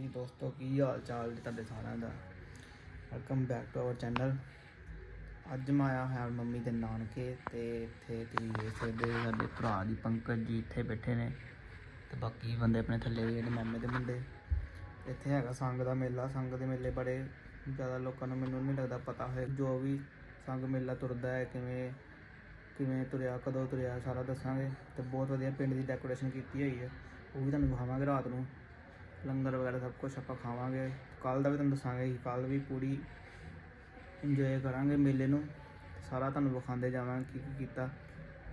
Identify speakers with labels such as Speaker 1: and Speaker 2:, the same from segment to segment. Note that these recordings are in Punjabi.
Speaker 1: ਜੀ ਦੋਸਤੋ, ਕੀ ਹਾਲ ਚਾਲ ਜੀ ਤੁਹਾਡੇ ਸਾਰਿਆਂ ਦਾ? Welcome back to our channel ਅੱਜ ਮੈਂ ਆਇਆ ਹਾਂ ਮੰਮੀ ਦੇ ਨਾਨਕੇ ਤੇ ਇੱਥੇ ਤੁਸੀਂ ਦੇਖ ਸਕਦੇ ਹੋ ਸਾਡੇ ਭਰਾ ਦੀ ਪੰਕਜ ਜੀ ਇੱਥੇ ਬੈਠੇ ਨੇ ਤੇ ਬਾਕੀ ਬੰਦੇ ਆਪਣੇ ਥੱਲੇ ਵੀ ਜਿਹੜੇ ਮਾਮੇ ਦੇ ਮੁੰਡੇ। ਇੱਥੇ ਹੈਗਾ ਸੰਗ ਦਾ ਮੇਲਾ, ਸੰਗ ਦੇ ਮੇਲੇ ਬੜੇ ਜ਼ਿਆਦਾ ਲੋਕਾਂ ਨੂੰ ਮੈਨੂੰ ਨਹੀਂ ਲੱਗਦਾ ਪਤਾ ਹੈ ਜੋ ਵੀ ਸੰਗ ਮੇਲਾ ਤੁਰਦਾ ਹੈ, ਕਿਵੇਂ ਕਿਵੇਂ ਤੁਰਿਆ, ਕਦੋਂ ਤੁਰਿਆ, ਸਾਰਾ ਦੱਸਾਂਗੇ ਤੇ ਬਹੁਤ ਵਧੀਆ ਪਿੰਡ ਦੀ ਡੈਕੋਰੇਸ਼ਨ ਕੀਤੀ ਹੋਈ ਹੈ। ਉਹ ਵੀ ਤੁਹਾਨੂੰ ਵਿਖਾਵਾਂਗੇ ਰਾਤ ਨੂੰ। ਲੰਗਰ ਵਗੈਰਾ ਸਭ ਕੁਝ ਆਪਾਂ ਖਾਵਾਂਗੇ। ਕੱਲ ਦਾ ਵੀ ਤੁਹਾਨੂੰ ਦੱਸਾਂਗੇ ਕਿ ਕੱਲ ਵੀ ਪੂਰੀ ਇੰਜੋਏ ਕਰਾਂਗੇ ਮੇਲੇ ਨੂੰ। ਸਾਰਾ ਤੁਹਾਨੂੰ ਵਿਖਾਉਂਦੇ ਜਾਵਾਂਗੇ ਕੀ ਕੀ ਕੀਤਾ।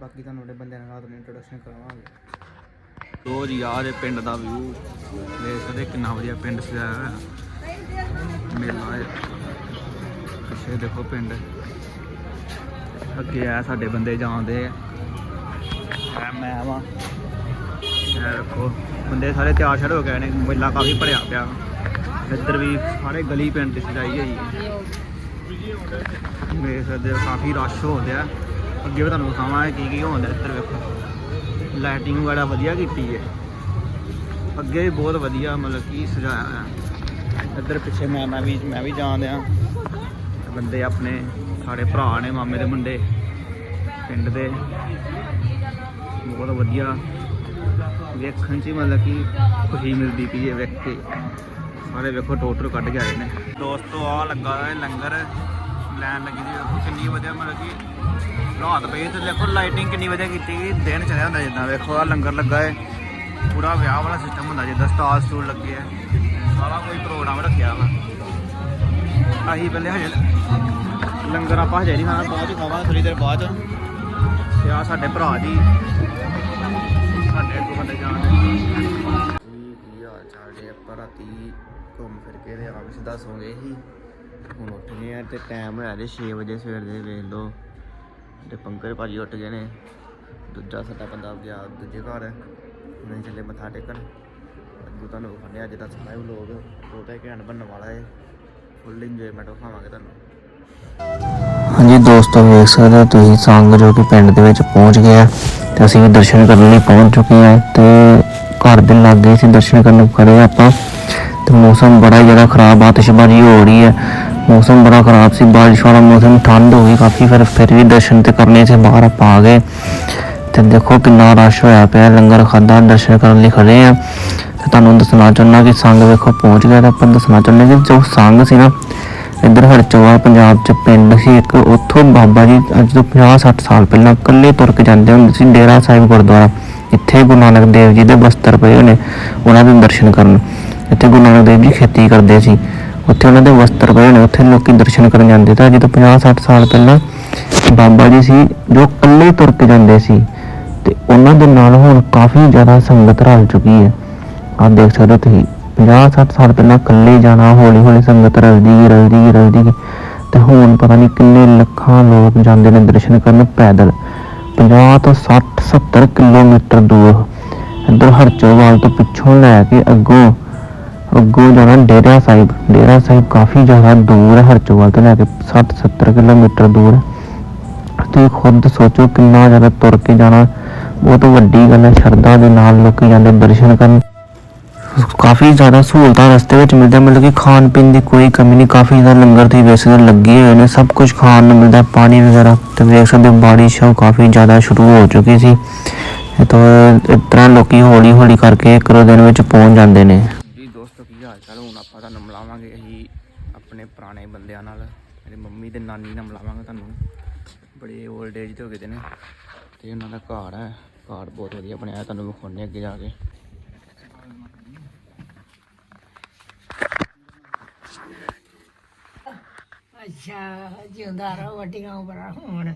Speaker 1: ਬਾਕੀ ਤੁਹਾਨੂੰ ਉਹਦੇ ਬੰਦਿਆਂ ਨਾਲ ਰਾਤ ਇੰਟਰੋਡਕਸ਼ਨ ਕਰਾਵਾਂਗੇ। ਲੋ ਜੀ ਆਹ ਦੇ ਪਿੰਡ ਦਾ ਵਿਊ ਦੇਖ ਸਕਦੇ ਕਿੰਨਾ ਵਧੀਆ ਪਿੰਡ ਸਜਾਇਆ ਹੋਇਆ। ਮੇਲਾ ਹੈ। ਪਿੱਛੇ ਦੇਖੋ ਪਿੰਡ। ਅੱਗੇ ਆ ਸਾਡੇ ਬੰਦੇ ਜਾਂਦੇ ਆ। ਮੈਂ ਆਵਾਂ ਇਹ ਦੇਖੋ ਬੰਦੇ ਸਾਰੇ ਤਿਆਰ ਸ਼ਰ ਹੋ ਗਏ ਨੇ, ਮੇਲਾ ਕਾਫੀ ਭਰਿਆ ਪਿਆ। ਇੱਧਰ ਵੀ ਸਾਰੇ ਗਲੀ ਪਿੰਡ ਤੇ ਸਜਾਈ ਹੋਈ ਹੈ ਵੇਖ ਸਕਦੇ ਹੋ, ਕਾਫੀ ਰਸ਼ ਹੋ ਰਿਹਾ ਅੱਗੇ ਵੀ ਤੁਹਾਨੂੰ ਦਿਖਾਵਾਂਗੇ ਕੀ ਕੀ ਹੁੰਦਾ ਇੱਧਰ ਵੇਖੋ। ਲਾਈਟਿੰਗ ਵਗੈਰਾ ਵਧੀਆ ਕੀਤੀ ਹੈ ਅੱਗੇ ਵੀ ਬਹੁਤ ਵਧੀਆ ਮਤਲਬ ਕਿ ਸਜਾਇਆ ਹੋਇਆ। ਇੱਧਰ ਪਿੱਛੇ ਮੈਂ ਮੈਂ ਵੀ ਮੈਂ ਵੀ ਜਾਣ ਦਿਆਂ। ਬੰਦੇ ਆਪਣੇ, ਸਾਡੇ ਭਰਾ ਨੇ, ਮਾਮੇ ਦੇ ਮੁੰਡੇ। ਪਿੰਡ ਦੇ। ਬਹੁਤ ਵਧੀਆ। ਵੇਖਣ 'ਚ ਮਤਲਬ ਕਿ ਖੁਸ਼ੀ ਮਿਲਦੀ ਪਈ ਹੈ ਵੇਖ ਕੇ। ਸਾਰੇ ਵੇਖੋ ਟੋਟਰ ਕੱਢ ਕੇ ਆਏ ਨੇ। ਦੋਸਤੋ ਆ ਲੱਗਾ ਹੋਇਆ ਲੰਗਰ। ਲੈਣ ਲੱਗੀ ਸੀ। ਵੇਖੋ, ਕਿੰਨੀ ਵਧੀਆ ਮਤਲਬ ਕਿ ਰਾਤ ਪਈ ਤੇ ਦੇਖੋ ਲਾਈਟਿੰਗ ਕਿੰਨੀ ਵਧੀਆ ਕੀਤੀ ਗਈ ਦਿਨ ਚੜਿਆ ਹੁੰਦਾ ਜਿੱਦਾਂ। ਵੇਖੋ ਆ ਲੰਗਰ ਲੱਗਾ ਹੈ। ਪੂਰਾ ਵਿਆਹ ਵਾਲਾ ਸਿਸਟਮ ਹੁੰਦਾ ਜਿੱਦਾਂ ਸਟਾਰ ਸਟੂਲ ਲੱਗੇ ਆ। ਸਾਰਾ ਕੋਈ ਪ੍ਰੋਗਰਾਮ ਰੱਖਿਆ ਵਾ। ਆਹੀ ਪਹਿਲੇ ਹਜੇ ਲੰਗਰ ਆਪਾਂ ਹਜੇ ਨਹੀਂ ਖਾਣਾ। ਬਾਅਦ ਚ ਖਾਵਾਂਗੇ ਥੋੜੀ ਦੇਰ ਬਾਅਦ। ਤੇ ਆ ਸਾਡੇ ਭਰਾ ਜੀ ਸਾਡੇ ਅੱਗੋਂ ਬੰਦੇ ਜਾਣਦੇ ਜੀ ਕੀ ਹਾਲ ਚਾਲ ਜੀ ਆਪਾਂ ਰਾਤੀ ਘੁੰਮ ਫਿਰ ਕੇ ਤੇ ਆ ਸਿੱਧਾ ਸੌਂ ਗਏ ਸੀ। ਹੁਣ ਉੱਠ ਗਏ ਆ ਤੇ ਟਾਈਮ ਹੋਇਆ ਜੇ 6 ਵਜੇ ਸਵੇਰ ਦੇ, ਵੇਖ ਲਓ। ਤੇ ਪੰਕਜ ਭਾਜੀ ਉੱਠ ਗਏ ਨੇ। ਦੂਜਾ ਸਾਡਾ ਬੰਦਾ ਗਿਆ, ਦੂਜੇ ਘਰ। ਹੁਣ ਚੱਲੇ ਮੱਥਾ ਟੇਕਣ। ਅੱਗੋਂ ਤੁਹਾਨੂੰ ਵਿਖਾਉਂਦੇ ਹਾਂ, ਅੱਜ ਦਾ ਸਾਰਾ ਵਲੋਗ ਬਹੁਤਾ ਹੀ ਘੈਂਟ ਬਣਨ ਵਾਲਾ ਹੈ ਫੁੱਲ ਇੰਜੋਇਮੈਂਟ ਵਿਖਾਵਾਂਗੇ ਤੁਹਾਨੂੰ।
Speaker 2: ਹਾਂਜੀ ਦੋਸਤੋ, ਵੇਖ ਸਕਦੇ ਹੋ ਤੁਸੀਂ ਸੰਗ ਜੋ ਕਿ ਪਿੰਡ ਦੇ ਵਿੱਚ ਪਹੁੰਚ ਗਿਆ। ਤੇ ਅਸੀਂ ਵੀ ਦਰਸ਼ਨ ਕਰਨ ਲਈ ਪਹੁੰਚ ਚੁੱਕੇ ਹਾਂ ਤੇ ਘਰ ਦੇ ਲਾਗੇ ਸੀ ਦਰਸ਼ਨ ਕਰਨ ਖੜੇ ਆਪਾਂ। ਤੇ ਮੌਸਮ ਬੜਾ ਹੀ ਜ਼ਿਆਦਾ ਖਰਾਬ ਆਤਿਸ਼ਬਾਜ਼ੀ ਹੋ ਰਹੀ ਹੈ। ਮੌਸਮ ਬੜਾ ਖਰਾਬ ਸੀ, ਬਾਰਿਸ਼ ਵਾਲਾ ਮੌਸਮ ਠੰਡ ਹੋ ਗਈ ਕਾਫੀ, ਫਿਰ ਫਿਰ ਵੀ ਦਰਸ਼ਨ ਤੇ ਕਰਨੇ ਸੀ, ਬਾਹਰ ਆਪਾਂ ਆ ਗਏ। ਤੇ ਦੇਖੋ ਕਿੰਨਾ ਰਸ਼ ਹੋਇਆ ਪਿਆ, ਲੰਗਰ ਖਾਦਾ ਦਰਸ਼ਨ ਕਰਨ ਲਈ ਖੜੇ ਆ ਤੇ ਤੁਹਾਨੂੰ ਦੱਸਣਾ ਚਾਹੁੰਦਾ ਕਿ ਸੰਗ ਵੇਖੋ ਪਹੁੰਚ ਗਿਆ ਤਾਂ ਆਪਾਂ ਦੱਸਣਾ ਚਾਹੁੰਦੇ ਕਿ ਜੋ ਸੰਗ ਸੀ ਨਾ ਇੱਧਰ ਹਰਚੋਆ ਪੰਜਾਬ ਚ ਪਿੰਡ ਸੀ, ਇੱਕ ਉੱਥੋਂ ਬਾਬਾ ਜੀ ਅੱਜ ਤੋਂ 50 60 ਸਾਲ ਪਹਿਲਾਂ ਇਕੱਲੇ ਤੁਰ ਕੇ ਜਾਂਦੇ ਹੁੰਦੇ ਸੀ, ਡੇਰਾ ਸਾਹਿਬ ਗੁਰਦੁਆਰਾ। ਇੱਥੇ ਗੁਰੂ ਨਾਨਕ ਦੇਵ ਜੀ ਦੇ ਬਸਤਰ ਪਏ ਹੋਏ ਨੇ, ਉਹਨਾਂ ਦੇ ਦਰਸ਼ਨ ਕਰਨ। ਇੱਥੇ ਗੁਰੂ ਨਾਨਕ ਦੇਵ ਜੀ ਖੇਤੀ ਕਰਦੇ ਸੀ। ਉੱਥੇ ਉਹਨਾਂ ਦੇ ਵਸਤਰ ਪਏ ਨੇ, ਉੱਥੇ ਲੋਕੀ ਦਰਸ਼ਨ ਕਰਨ ਜਾਂਦੇ ਤਾਂ ਅੱਜ ਤੋਂ 50 60 ਸਾਲ ਪਹਿਲਾਂ ਬਾਬਾ ਜੀ ਸੀ, ਜੋ ਇਕੱਲੇ ਤੁਰ ਕੇ ਜਾਂਦੇ ਸੀ। ਤੇ ਉਹਨਾਂ ਦੇ ਨਾਲ ਹੁਣ ਕਾਫੀ ਜ਼ਿਆਦਾ ਸੰਗਤ ਰਲ ਚੁੱਕੀ ਹੈ। ਆਪ ਦੇਖ ਸਕਦੇ ਹੋ ਤੁਸੀਂ। 50 60 ਸਾਲ ਪਹਿਲਾਂ ਇਕੱਲੇ ਜਾਣਾ ਹੌਲੀ ਹੌਲੀ ਸੰਗਤ ਰਲਦੀ ਗਈ ਰਲਦੀ ਗਈ ਰਲਦੀ ਗਈ। ਤੇ ਹੁਣ ਪਤਾ ਨਹੀਂ ਕਿੰਨੇ ਲੱਖਾਂ ਲੋਕ ਜਾਂਦੇ ਨੇ ਦਰਸ਼ਨ ਕਰਨ ਪੈਦਲ। 50 ਤੋਂ 60 70 ਕਿਲੋਮੀਟਰ ਦੂਰ। ਇੱਧਰ ਹਰਚੋਵਾਲ ਤੋਂ ਪਿੱਛੋਂ ਲੈ ਕੇ ਅੱਗੋਂ ਅੱਗੋਂ ਜਾਣਾ ਡੇਰਾ ਸਾਹਿਬ। ਡੇਰਾ ਸਾਹਿਬ ਕਾਫੀ ਜ਼ਿਆਦਾ ਦੂਰ ਹੈ, ਹਰਚੋਵਾਲ ਤੋਂ ਲੈ ਕੇ 60 70 ਕਿਲੋਮੀਟਰ ਦੂਰ। ਹੈ ਤੁਸੀਂ ਖੁਦ ਸੋਚੋ ਕਿੰਨਾ ਜ਼ਿਆਦਾ ਤੁਰ ਕੇ ਜਾਣਾ। ਬਹੁਤ ਵੱਡੀ ਗੱਲ ਹੈ, ਸ਼ਰਧਾ ਦੇ ਨਾਲ ਲੋਕੀ ਜਾਂਦੇ ਦਰਸ਼ਨ ਕਰਨ। ਕਾਫੀ ਜ਼ਿਆਦਾ ਸਹੂਲਤਾਂ ਰਸਤੇ ਵਿੱਚ ਮਿਲਦਾ ਮਤਲਬ ਕਿ ਖਾਣ ਪੀਣ ਦੀ ਕੋਈ ਕਮੀ ਨਹੀਂ, ਕਾਫੀ ਜ਼ਿਆਦਾ ਲੰਗਰ ਦੀ ਵੈਸੇ ਲੱਗੇ ਹੋਏ ਨੇ ਸਭ ਕੁਝ ਖਾਣ ਨੂੰ ਮਿਲਦਾ, ਪਾਣੀ ਵਗੈਰਾ ਤੇ ਵੇਖ ਸਕਦੇ ਹੋ ਬਾਰਿਸ਼ ਉਹ ਕਾਫੀ ਜ਼ਿਆਦਾ ਸ਼ੁਰੂ ਹੋ ਚੁੱਕੀ ਸੀ। ਇਹ ਇਸ ਤਰ੍ਹਾਂ ਲੋਕੀ ਹੌਲੀ ਹੌਲੀ ਕਰਕੇ ਇੱਕ ਦੋ ਦਿਨ ਵਿੱਚ ਪਹੁੰਚ ਜਾਂਦੇ ਨੇ।
Speaker 1: ਜੀ ਦੋਸਤੋ, ਕੀ ਹਾਲ ਚਾਲ? ਹੁਣ ਆਪਾਂ ਤੁਹਾਨੂੰ ਮਿਲਾਵਾਂਗੇ, ਅਸੀਂ ਆਪਣੇ ਪੁਰਾਣੇ ਬੰਦਿਆਂ ਨਾਲ, ਮੇਰੇ ਮੰਮੀ ਤੇ ਨਾਨੀ ਨਾਲ ਮਿਲਾਵਾਂਗੇ ਤੁਹਾਨੂੰ। ਬੜੇ 올ਡ ਏਜ ਦੇ ਹੋ ਗਏ ਨੇ। ਤੇ ਉਹਨਾਂ ਦਾ ਘਰ ਹੈ, ਘਰ ਬਹੁਤ ਵਧੀਆ ਬਣਿਆ ਤੁਹਾਨੂੰ ਵਿਖਾਉਣੇ ਅੱਗੇ ਜਾ ਕੇ।
Speaker 3: ਅੱਛਾ ਜਿਉਂਦਾ ਰਹੋ ਵੱਡੀਆਂ ਉਮਰਾਂ ਹੋਣ।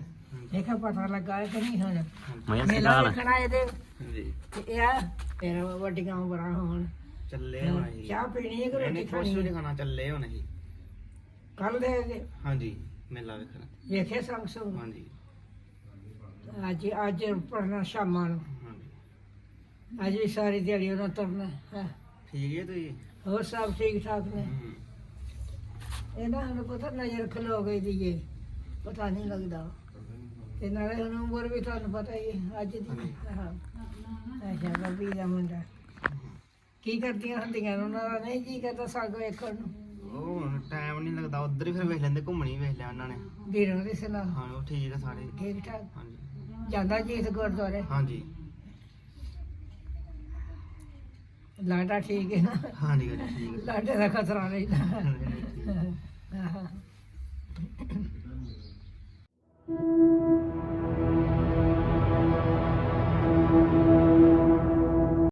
Speaker 3: ਦੇਖਾ ਪਤਾ ਲੱਗਾ ਕਿ ਨਹੀਂ ਹੁਣ।
Speaker 1: ਮੈਂ
Speaker 3: ਮੇਲਾ ਵੇਖਣਾ ਇਹਦੇ।
Speaker 1: ਜੀ
Speaker 3: ਤੇ ਇਹ ਫਿਰ ਵੱਡੀਆਂ ਉਮਰਾਂ ਹੋਣ।
Speaker 1: ਚੱਲੇ ਹੁਣ ਅਸੀਂ।
Speaker 3: ਚਾਹ ਪੀਣੀ ਹੈ ਕਿ ਰੋਟੀ
Speaker 1: ਨਹੀਂ ਕੁਛ
Speaker 3: ਖਾਣੀ
Speaker 1: ਨਹੀਂ ਖਾਣਾ ਚੱਲੇ ਹੁਣ ਅਸੀਂ।
Speaker 3: ਕੱਲ ਦੇ
Speaker 1: ਹਾਂਜੀ ਮੇਲਾ ਵੇਖਣ।
Speaker 3: ਵੇਖੇ ਸੰਗ ਸੰਗ?
Speaker 1: ਹਾਂਜੀ।
Speaker 3: ਅੱਜ ਅੱਜ ਪੜਨਾ ਸ਼ਾਮਾਂ ਨੂੰ।
Speaker 1: ਹਾਂਜੀ।
Speaker 3: ਅੱਜ ਵੀ ਸਾਰੀ ਦਿਹਾੜੀ ਉਹਨਾਂ ਤੁਰਨਾ ਹੈ।
Speaker 1: ਠੀਕ ਹੈ ਤੁਸੀਂ?
Speaker 3: ਹੋਰ ਸਭ ਠੀਕ ਠਾਕ ਨੇ?
Speaker 1: ਹਮ।
Speaker 3: ਇਹਨਾਂ ਨੂੰ ਪਤਾ ਨਜ਼ਰ ਖਲੋ ਗਈ ਦੀ ਏ ਪਤਾ ਨਹੀਂ ਲੱਗਦਾ। ਤੇ ਨਾਲੇ ਹੁਣ ਉਮਰ ਵੀ ਤੁਹਾਨੂੰ ਪਤਾ ਹੀ ਹੈ ਅੱਜ ਦੀ। ਹਾਂ। ਅੱਛਾ ਬੱਬੀ ਦਾ ਮੁੰਡਾ। ਕੀ ਕਰਦੀਆਂ ਹੁੰਦੀਆਂ ਨੇ, ਉਹਨਾਂ ਦਾ? ਨਹੀਂ ਜੀ ਕਰਦਾ ਸੱਗ ਵੇਖਣ ਨੂੰ?
Speaker 1: ਉਹ ਟਾਈਮ ਨਹੀਂ ਲੱਗਦਾ। ਉਧਰ ਹੀ ਫਿਰ ਵੇਖ ਲੈਂਦੇ ਘੁੰਮਣੀ ਵੇਖ ਲਿਆ ਉਹਨਾਂ ਨੇ।
Speaker 3: ਵੀਰਾਂ ਦੇ ਸੁਣਾ
Speaker 1: ਹਾਂ ਉਹ ਠੀਕ ਆ ਸਾਰੇ।
Speaker 3: ਠੀਕ ਠਾਕ।
Speaker 1: ਹਾਂਜੀ।
Speaker 3: ਜਾਂਦਾ ਜੀਤ ਗੁਰਦੁਆਰੇ?
Speaker 1: ਹਾਂਜੀ।
Speaker 3: ਲਾਡਾ ਠੀਕ ਹੈ ਨਾ?
Speaker 1: ਹਾਂਜੀ ਹਾਂਜੀ, ਠੀਕ
Speaker 3: ਲਾਡੇ ਦਾ ਖਤਰਾ ਨਹੀਂ ਆਹ